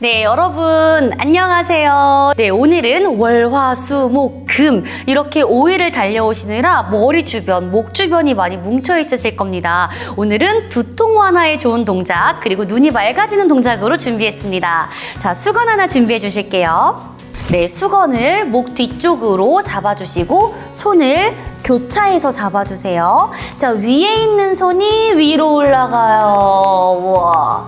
네, 여러분, 안녕하세요. 네, 오늘은 월, 화, 수, 목, 금. 이렇게 5일을 달려오시느라 머리 주변, 목 주변이 많이 뭉쳐 있으실 겁니다. 오늘은 두통 완화에 좋은 동작, 그리고 눈이 맑아지는 동작으로 준비했습니다. 자, 수건 하나 준비해 주실게요. 네, 수건을 목 뒤쪽으로 잡아주시고 손을 교차해서 잡아주세요. 자, 위에 있는 손이 위로 올라가요. 우와.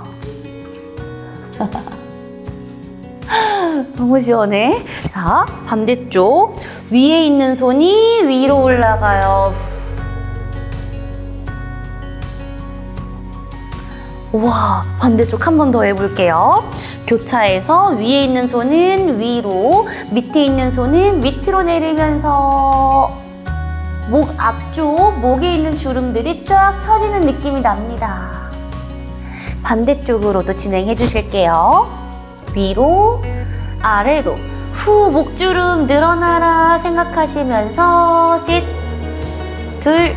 너무 시원해. 자, 반대쪽. 위에 있는 손이 위로 올라가요. 우와, 반대쪽 한 번 더 해볼게요. 교차해서 위에 있는 손은 위로, 밑에 있는 손은 밑으로 내리면서 목 앞쪽, 목에 있는 주름들이 쫙 펴지는 느낌이 납니다. 반대쪽으로도 진행해 주실게요. 위로, 아래로, 후, 목주름 늘어나라 생각하시면서 셋, 둘,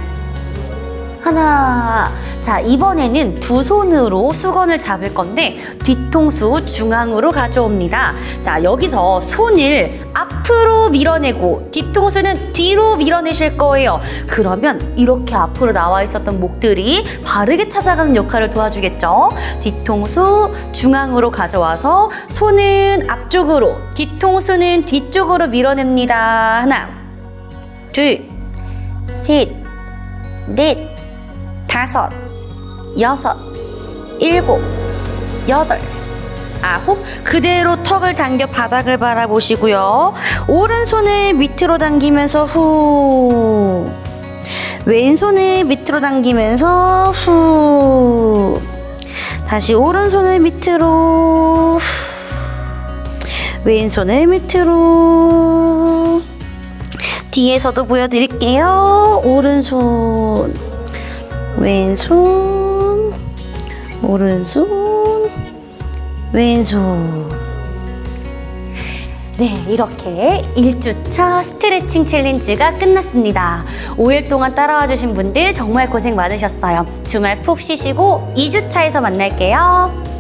하나. 자, 이번에는 두 손으로 수건을 잡을 건데 뒤통수 중앙으로 가져옵니다. 자, 여기서 손을 앞 으로 밀어내고 뒤통수는 뒤로 밀어내실 거예요. 그러면 이렇게 앞으로 나와 있었던 목들이 바르게 찾아가는 역할을 도와주겠죠. 뒤통수 중앙으로 가져와서 손은 앞쪽으로, 뒤통수는 뒤쪽으로 밀어냅니다. 하나, 둘, 셋, 넷, 다섯, 여섯, 일곱, 여덟, 아홉. 그대로 턱을 당겨 바닥을 바라보시고요. 오른손을 밑으로 당기면서 후. 왼손을 밑으로 당기면서 후. 다시 오른손을 밑으로. 후. 왼손을 밑으로. 뒤에서도 보여드릴게요. 오른손. 왼손, 오른손, 왼손. 네, 이렇게 1주차 스트레칭 챌린지가 끝났습니다. 5일 동안 따라와 주신 분들 정말 고생 많으셨어요. 주말 푹 쉬시고 2주차에서 만날게요.